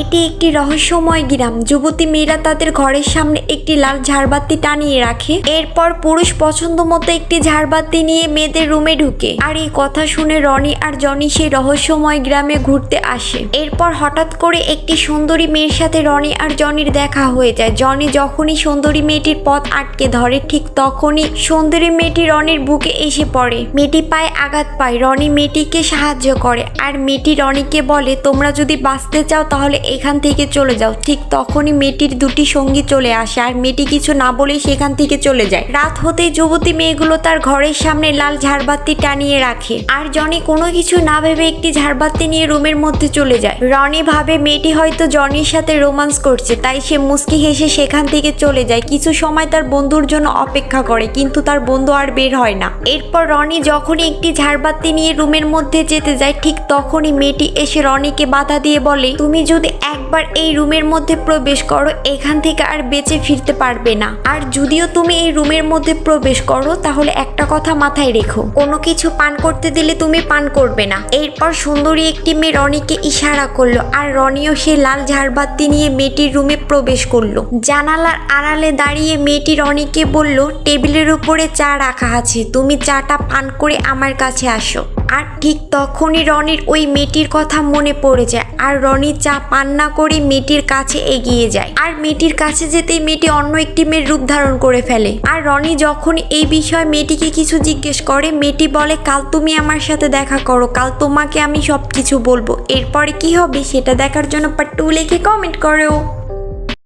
এটি একটি রহস্যময় গ্রাম। যুবতী মেয়েরা তাদের ঘরের সামনে একটি লাল ঝাড়বাতি টানিয়ে রাখে। এরপর পুরুষ পছন্দ মতো একটি ঝাড়বাতি নিয়ে মেয়েদের রুমে ঢুকে। আর এই কথা শুনে রনি আর জনি সেই রহস্যময় গ্রামে ঘুরতে আসে। এরপর হঠাৎ করে একটি সুন্দরী মেয়ের সাথে রনি আর জনির দেখা হয়ে যায়। জনি যখনই সুন্দরী মেয়েটির পথ আটকে ধরে, ঠিক তখনই সুন্দরী মেয়েটি রনির বুকে এসে পড়ে। মেয়েটি পায়ে আঘাত পায়। রনি মেয়েটিকে সাহায্য করে। আর মেয়েটি রনিকে বলে, তোমরা যদি বাঁচতে চাও তাহলে এখান থেকে চলে যাও। ঠিক তখনই মেয়েটির দুটি সঙ্গী চলে আসে আর মেয়েটি কিছু না বলে সেখান থেকে চলে যায়। রাত হতেই যুবতী মেয়েগুলো তার ঘরের সামনে লাল ঝাড়বাতি টানিয়ে রাখে আর জনি কোনো কিছু না ভেবে একটি ঝাড়বাতি নিয়ে রুমের মধ্যে চলে যায়। রনি ভাবে মেয়েটি হয়তো জনির সাথে রোমান্স করছে, তাই সে মুস্কি হেসে সেখান থেকে চলে যায়। কিছু সময় তার বন্ধুর জন্য অপেক্ষা করে, কিন্তু তার বন্ধু আর বের হয় না। এরপর রনি যখনই একটি ঝাড়বাতি নিয়ে রুমের মধ্যে যেতে যায়, ঠিক তখনই মেয়েটি এসে রনিকে বাধা দিয়ে বলে, তুমি যদি একবার এই রুমের মধ্যে প্রবেশ করো, এখান থেকে আর বেঁচে ফিরতে পারবে না। আর যদিও তুমি এই রুমের মধ্যে প্রবেশ করো, তাহলে একটা কথা মাথায় রেখো। কোনো কিছু পান করতে দিলে তুমি পান করবে না। এরপর সুন্দরী একটি মেয়ে রনিকে ইশারা করল, আর রনিও সে লাল ঝাড়বাতি নিয়ে মেয়েটির রুমে প্রবেশ করল। জানালার আড়ালে দাঁড়িয়ে মেয়েটি রনিকে বলল, টেবিলের উপরে চা রাখা আছে, তুমি চাটা পান করে আমার কাছে আসো। আর ঠিক তখনই রনির ওই মেয়েটির কথা মনে পড়ে যায় আর রনি চা পান না করে মেয়েটির কাছে এগিয়ে যায়। আর মেয়েটির কাছে যেতেই মেয়েটি অন্য একটি মেয়ের রূপ ধারণ করে ফেলে। আর রনি যখন এই বিষয়ে মেয়েটিকে কিছু জিজ্ঞেস করে, মেয়েটি বলে, কাল তুমি আমার সাথে দেখা করো, কাল তোমাকে আমি সব কিছু বলব। এরপরে কি হবে সেটা দেখার জন্য পার্ট টু লিখে কমেন্ট করো